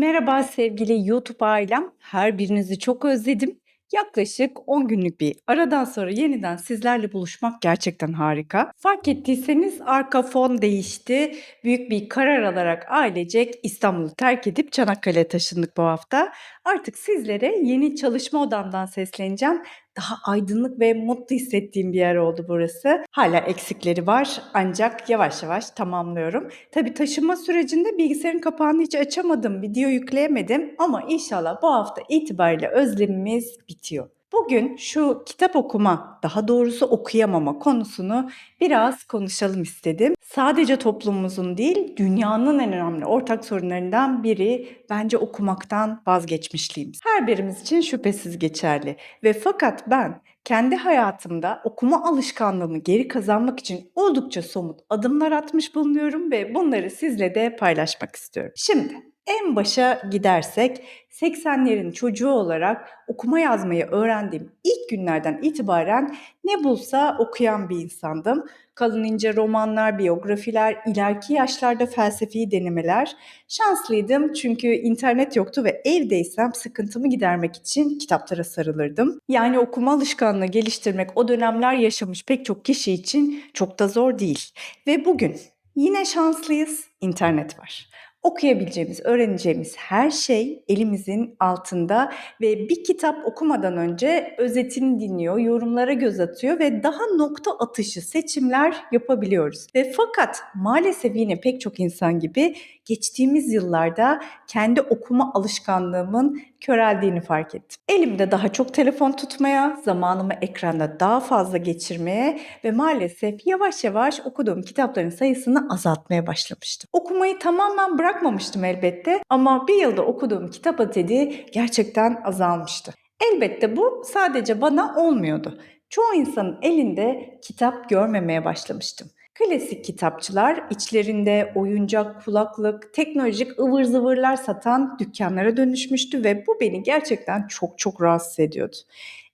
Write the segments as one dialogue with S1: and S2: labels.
S1: Merhaba sevgili YouTube ailem. Her birinizi çok özledim. Yaklaşık 10 günlük bir aradan sonra yeniden sizlerle buluşmak gerçekten harika. Fark ettiyseniz arka fon değişti. Büyük bir karar alarak ailecek İstanbul'u terk edip Çanakkale'ye taşındık bu hafta. Artık sizlere yeni çalışma odamdan sesleneceğim. Daha aydınlık ve mutlu hissettiğim bir yer oldu burası. Hala eksikleri var ancak yavaş yavaş tamamlıyorum. Tabii taşınma sürecinde bilgisayarın kapağını hiç açamadım, video yükleyemedim ama inşallah bu hafta itibariyle özlemimiz bitiyor. Bugün şu kitap okuma, daha doğrusu okuyamama konusunu biraz konuşalım istedim. Sadece toplumumuzun değil, dünyanın en önemli ortak sorunlarından biri bence okumaktan vazgeçmişliğimiz. Her birimiz için şüphesiz geçerli ve fakat ben kendi hayatımda okuma alışkanlığımı geri kazanmak için oldukça somut adımlar atmış bulunuyorum ve bunları sizle de paylaşmak istiyorum. Şimdi en başa gidersek 80'lerin çocuğu olarak okuma yazmayı öğrendiğim ilk günlerden itibaren ne bulsa okuyan bir insandım. Kalın ince romanlar, biyografiler, ileriki yaşlarda felsefi denemeler. Şanslıydım çünkü internet yoktu ve evdeysem sıkıntımı gidermek için kitaplara sarılırdım. Yani okuma alışkanlığı geliştirmek o dönemler yaşamış pek çok kişi için çok da zor değil. Ve bugün yine şanslıyız, internet var okuyabileceğimiz, öğreneceğimiz her şey elimizin altında ve bir kitap okumadan önce özetini dinliyor, yorumlara göz atıyor ve daha nokta atışı seçimler yapabiliyoruz. Ve fakat maalesef yine pek çok insan gibi geçtiğimiz yıllarda kendi okuma alışkanlığımın köreldiğini fark ettim. Elimde daha çok telefon tutmaya, zamanımı ekranda daha fazla geçirmeye ve maalesef yavaş yavaş okuduğum kitapların sayısını azaltmaya başlamıştım. Okumayı tamamen bırakmamıştım elbette ama bir yılda okuduğum kitap adedi gerçekten azalmıştı. Elbette bu sadece bana olmuyordu. Çoğu insanın elinde kitap görmemeye başlamıştım. Klasik kitapçılar içlerinde oyuncak, kulaklık, teknolojik ıvır zıvırlar satan dükkanlara dönüşmüştü ve bu beni gerçekten çok çok rahatsız ediyordu.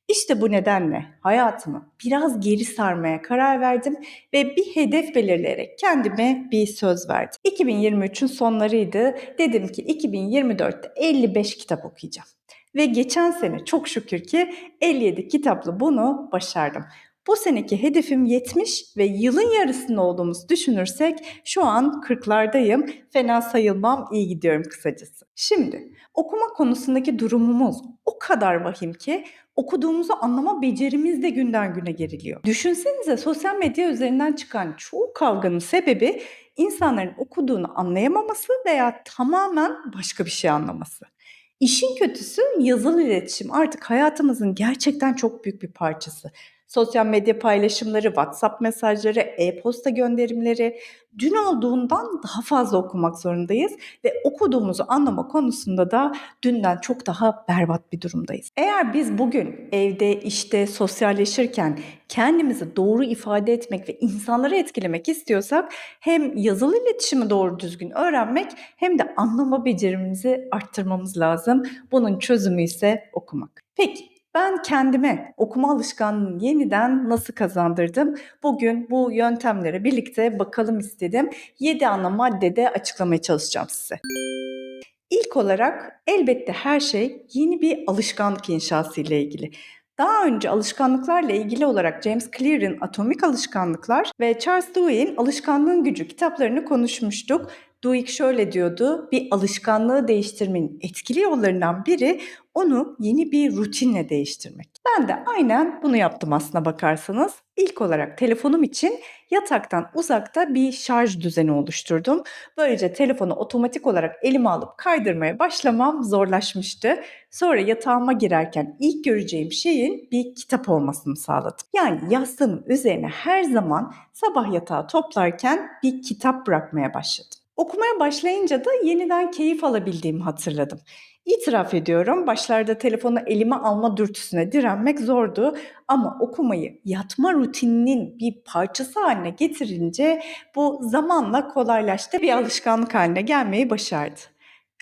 S1: İşte bu nedenle hayatımı biraz geri sarmaya karar verdim ve bir hedef belirleyerek kendime bir söz verdim. 2023'ün sonlarıydı. Dedim ki 2024'te 55 kitap okuyacağım. Ve geçen sene çok şükür ki 57 kitapla bunu başardım. Bu seneki hedefim 70 ve yılın yarısında olduğumuzu düşünürsek şu an 40'lardayım. Fena sayılmam, iyi gidiyorum kısacası. Şimdi okuma konusundaki durumumuz o kadar vahim ki okuduğumuzu anlama becerimiz de günden güne geriliyor. Düşünsenize sosyal medya üzerinden çıkan çoğu kavganın sebebi insanların okuduğunu anlayamaması veya tamamen başka bir şey anlaması. İşin kötüsü yazılı iletişim artık hayatımızın gerçekten çok büyük bir parçası. Sosyal medya paylaşımları, WhatsApp mesajları, e-posta gönderimleri dün olduğundan daha fazla okumak zorundayız ve okuduğumuzu anlama konusunda da dünden çok daha berbat bir durumdayız. Eğer biz bugün evde, işte, sosyalleşirken kendimizi doğru ifade etmek ve insanları etkilemek istiyorsak hem yazılı iletişimi doğru düzgün öğrenmek hem de anlama becerimizi arttırmamız lazım. Bunun çözümü ise okumak. Peki ben kendime okuma alışkanlığını yeniden nasıl kazandırdım? Bugün bu yöntemlere birlikte bakalım istedim. 7 ana maddede açıklamaya çalışacağım size. İlk olarak elbette her şey yeni bir alışkanlık inşası ile ilgili. Daha önce alışkanlıklarla ilgili olarak James Clear'in Atomik Alışkanlıklar ve Charles Dewey'in Alışkanlığın Gücü kitaplarını konuşmuştuk. Dweck şöyle diyordu, bir alışkanlığı değiştirmenin etkili yollarından biri onu yeni bir rutinle değiştirmek. Ben de aynen bunu yaptım aslına bakarsanız. İlk olarak telefonum için yataktan uzakta bir şarj düzeni oluşturdum. Böylece telefonu otomatik olarak elime alıp kaydırmaya başlamam zorlaşmıştı. Sonra yatağıma girerken ilk göreceğim şeyin bir kitap olmasını sağladım. Yani yastığımın üzerine her zaman sabah yatağı toplarken bir kitap bırakmaya başladım. Okumaya başlayınca da yeniden keyif alabildiğimi hatırladım. İtiraf ediyorum başlarda telefonu elime alma dürtüsüne direnmek zordu ama okumayı yatma rutininin bir parçası haline getirince bu zamanla kolaylaştı bir alışkanlık haline gelmeyi başardı.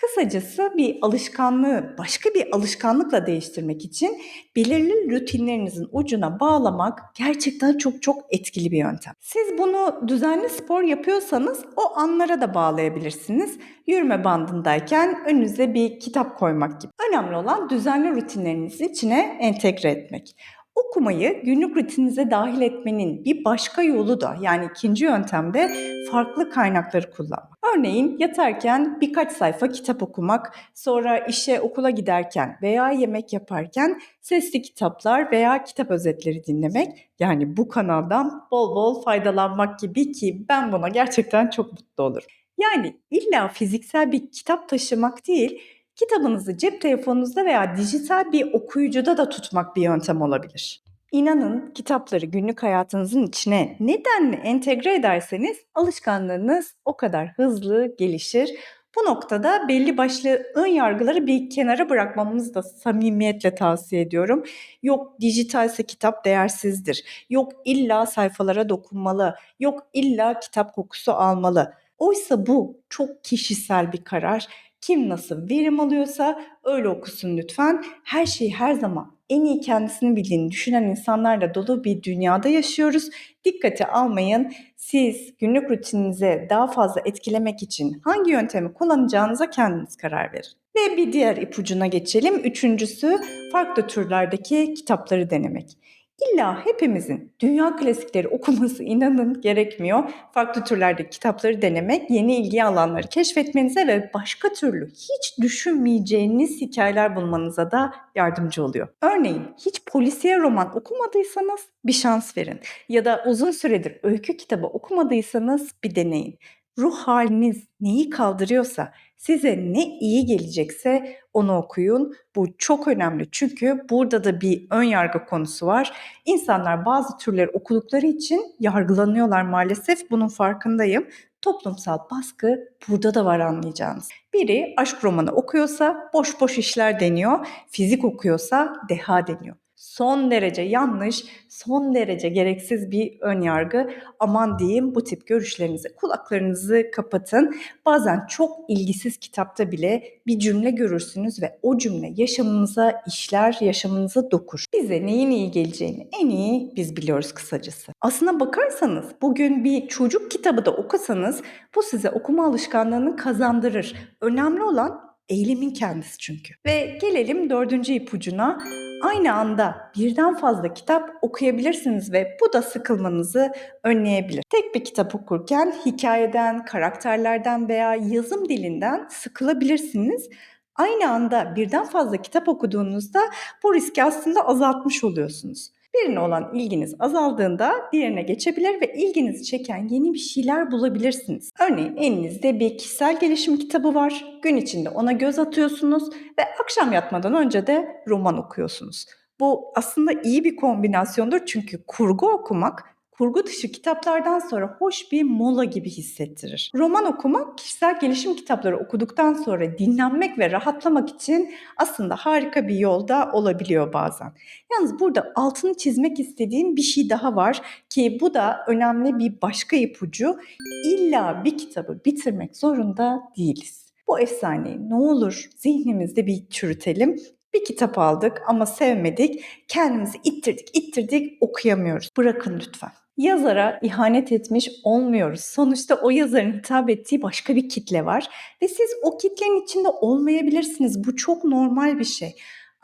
S1: Kısacası bir alışkanlığı başka bir alışkanlıkla değiştirmek için belirli rutinlerinizin ucuna bağlamak gerçekten çok çok etkili bir yöntem. Siz bunu düzenli spor yapıyorsanız o anlara da bağlayabilirsiniz. Yürüme bandındayken önünüze bir kitap koymak gibi. Önemli olan düzenli rutinlerinizi içine entegre etmek. Okumayı günlük rutininize dahil etmenin bir başka yolu da yani ikinci yöntemde farklı kaynakları kullanmak. Örneğin yatarken birkaç sayfa kitap okumak, sonra işe okula giderken veya yemek yaparken sesli kitaplar veya kitap özetleri dinlemek yani bu kanaldan bol bol faydalanmak gibi ki ben buna gerçekten çok mutlu olurum. Yani illa fiziksel bir kitap taşımak değil, kitabınızı cep telefonunuzda veya dijital bir okuyucuda da tutmak bir yöntem olabilir. İnanın kitapları günlük hayatınızın içine nedenle entegre ederseniz alışkanlığınız o kadar hızlı gelişir. Bu noktada belli başlı ön yargıları bir kenara bırakmamızı da samimiyetle tavsiye ediyorum. Yok dijitalse kitap değersizdir. Yok illa sayfalara dokunmalı. Yok illa kitap kokusu almalı. Oysa bu çok kişisel bir karar. Kim nasıl verim alıyorsa öyle okusun lütfen. Her şeyi her zaman en iyi kendisini bildiğini düşünen insanlarla dolu bir dünyada yaşıyoruz. Dikkate almayın. Siz günlük rutininize daha fazla etkilemek için hangi yöntemi kullanacağınıza kendiniz karar verin. Ve bir diğer ipucuna geçelim. Üçüncüsü farklı türlerdeki kitapları denemek. İlla hepimizin dünya klasikleri okuması inanın gerekmiyor. Farklı türlerde kitapları denemek, yeni ilgi alanları keşfetmenize ve başka türlü hiç düşünmeyeceğiniz hikayeler bulmanıza da yardımcı oluyor. Örneğin hiç polisiye roman okumadıysanız bir şans verin. Ya da uzun süredir öykü kitabı okumadıysanız bir deneyin. Ruh haliniz neyi kaldırıyorsa, size ne iyi gelecekse onu okuyun. Bu çok önemli çünkü burada da bir ön yargı konusu var. İnsanlar bazı türleri okudukları için yargılanıyorlar maalesef. Bunun farkındayım. Toplumsal baskı burada da var anlayacağınız. Biri aşk romanı okuyorsa boş boş işler deniyor. Fizik okuyorsa deha deniyor son derece yanlış, son derece gereksiz bir ön yargı. Aman diyeyim bu tip görüşlerinize kulaklarınızı kapatın. Bazen çok ilgisiz kitapta bile bir cümle görürsünüz ve o cümle yaşamınıza işler, yaşamınıza dokur. Bize neyin iyi geleceğini en iyi biz biliyoruz kısacası. Aslına bakarsanız bugün bir çocuk kitabı da okusanız bu size okuma alışkanlığını kazandırır. Önemli olan eylemin kendisi çünkü. Ve gelelim dördüncü ipucuna aynı anda birden fazla kitap okuyabilirsiniz ve bu da sıkılmanızı önleyebilir. Tek bir kitap okurken hikayeden, karakterlerden veya yazım dilinden sıkılabilirsiniz. Aynı anda birden fazla kitap okuduğunuzda bu riski aslında azaltmış oluyorsunuz. Birine olan ilginiz azaldığında diğerine geçebilir ve ilginizi çeken yeni bir şeyler bulabilirsiniz. Örneğin elinizde bir kişisel gelişim kitabı var. Gün içinde ona göz atıyorsunuz ve akşam yatmadan önce de roman okuyorsunuz. Bu aslında iyi bir kombinasyondur çünkü kurgu okumak kurgu dışı kitaplardan sonra hoş bir mola gibi hissettirir. Roman okumak kişisel gelişim kitapları okuduktan sonra dinlenmek ve rahatlamak için aslında harika bir yolda olabiliyor bazen. Yalnız burada altını çizmek istediğim bir şey daha var ki bu da önemli bir başka ipucu. İlla bir kitabı bitirmek zorunda değiliz. Bu efsaneyi ne olur zihnimizde bir çürütelim bir kitap aldık ama sevmedik. Kendimizi ittirdik, ittirdik, okuyamıyoruz. Bırakın lütfen yazara ihanet etmiş olmuyoruz. Sonuçta o yazarın hitap ettiği başka bir kitle var ve siz o kitlenin içinde olmayabilirsiniz. Bu çok normal bir şey.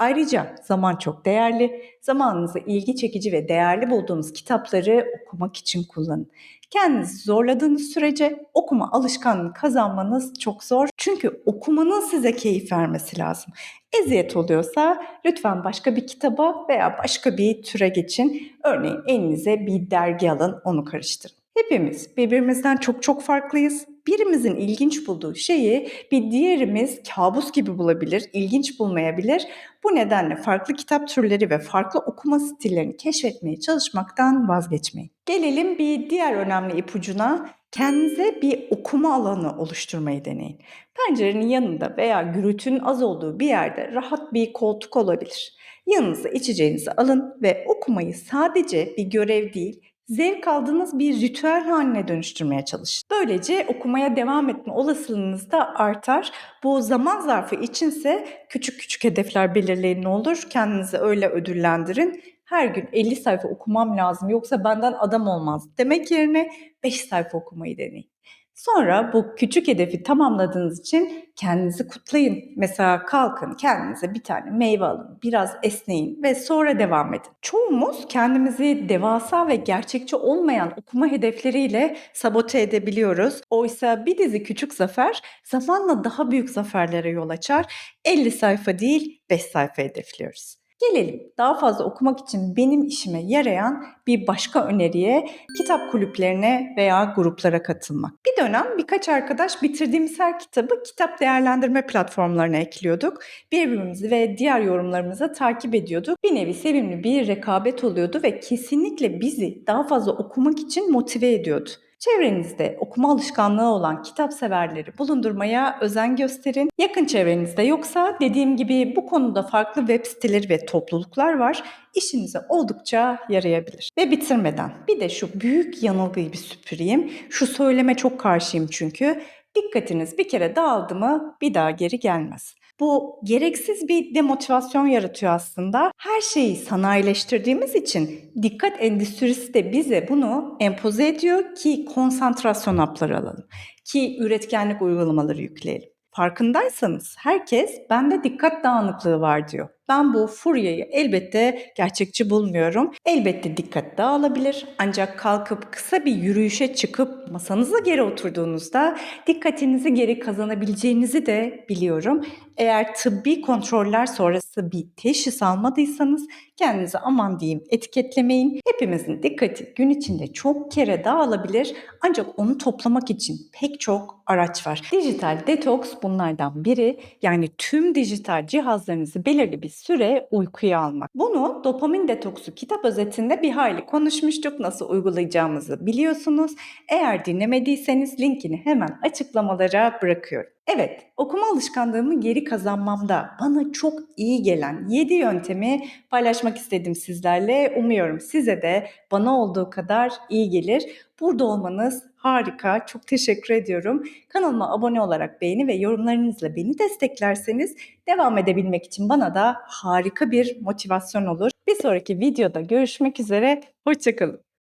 S1: Ayrıca zaman çok değerli. Zamanınızı ilgi çekici ve değerli bulduğunuz kitapları okumak için kullanın. Kendinizi zorladığınız sürece okuma alışkanlığı kazanmanız çok zor. Çünkü okumanın size keyif vermesi lazım. Eziyet oluyorsa lütfen başka bir kitaba veya başka bir türe geçin. Örneğin elinize bir dergi alın, onu karıştırın. Hepimiz birbirimizden çok çok farklıyız. Birimizin ilginç bulduğu şeyi bir diğerimiz kabus gibi bulabilir, ilginç bulmayabilir. Bu nedenle farklı kitap türleri ve farklı okuma stillerini keşfetmeye çalışmaktan vazgeçmeyin. Gelelim bir diğer önemli ipucuna. Kendinize bir okuma alanı oluşturmayı deneyin. Pencerenin yanında veya gürültünün az olduğu bir yerde rahat bir koltuk olabilir. Yanınıza içeceğinizi alın ve okumayı sadece bir görev değil, zevk aldığınız bir ritüel haline dönüştürmeye çalışın. Böylece okumaya devam etme olasılığınız da artar. Bu zaman zarfı içinse küçük küçük hedefler belirleyin olur. Kendinizi öyle ödüllendirin. Her gün 50 sayfa okumam lazım yoksa benden adam olmaz demek yerine 5 sayfa okumayı deneyin. Sonra bu küçük hedefi tamamladığınız için kendinizi kutlayın. Mesela kalkın, kendinize bir tane meyve alın, biraz esneyin ve sonra devam edin. Çoğumuz kendimizi devasa ve gerçekçi olmayan okuma hedefleriyle sabote edebiliyoruz. Oysa bir dizi küçük zafer zamanla daha büyük zaferlere yol açar. 50 sayfa değil 5 sayfa hedefliyoruz. Gelelim daha fazla okumak için benim işime yarayan bir başka öneriye kitap kulüplerine veya gruplara katılmak. Bir dönem birkaç arkadaş bitirdiğimiz her kitabı kitap değerlendirme platformlarına ekliyorduk. Birbirimizi ve diğer yorumlarımızı takip ediyorduk. Bir nevi sevimli bir rekabet oluyordu ve kesinlikle bizi daha fazla okumak için motive ediyordu. Çevrenizde okuma alışkanlığı olan kitap severleri bulundurmaya özen gösterin. Yakın çevrenizde yoksa dediğim gibi bu konuda farklı web siteleri ve topluluklar var. İşinize oldukça yarayabilir. Ve bitirmeden bir de şu büyük yanılgıyı bir süpüreyim. Şu söyleme çok karşıyım çünkü. Dikkatiniz bir kere dağıldı mı bir daha geri gelmez. Bu gereksiz bir demotivasyon yaratıyor aslında. Her şeyi sanayileştirdiğimiz için dikkat endüstrisi de bize bunu empoze ediyor ki konsantrasyon hapları alalım. Ki üretkenlik uygulamaları yükleyelim. Farkındaysanız herkes bende dikkat dağınıklığı var diyor. Ben bu furyayı elbette gerçekçi bulmuyorum. Elbette dikkat dağılabilir. Ancak kalkıp kısa bir yürüyüşe çıkıp masanıza geri oturduğunuzda dikkatinizi geri kazanabileceğinizi de biliyorum. Eğer tıbbi kontroller sonrası bir teşhis almadıysanız kendinize aman diyeyim etiketlemeyin. Hepimizin dikkati gün içinde çok kere dağılabilir ancak onu toplamak için pek çok araç var. Dijital detoks bunlardan biri. Yani tüm dijital cihazlarınızı belirli bir süre uykuya almak. Bunu dopamin detoksu kitap özetinde bir hayli konuşmuştuk. Nasıl uygulayacağımızı biliyorsunuz. Eğer dinlemediyseniz linkini hemen açıklamalara bırakıyorum. Evet, okuma alışkanlığımı geri kazanmamda bana çok iyi gelen 7 yöntemi paylaşmak istedim sizlerle. Umuyorum size de bana olduğu kadar iyi gelir. Burada olmanız harika. Çok teşekkür ediyorum. Kanalıma abone olarak beğeni ve yorumlarınızla beni desteklerseniz devam edebilmek için bana da harika bir motivasyon olur. Bir sonraki videoda görüşmek üzere. Hoşçakalın.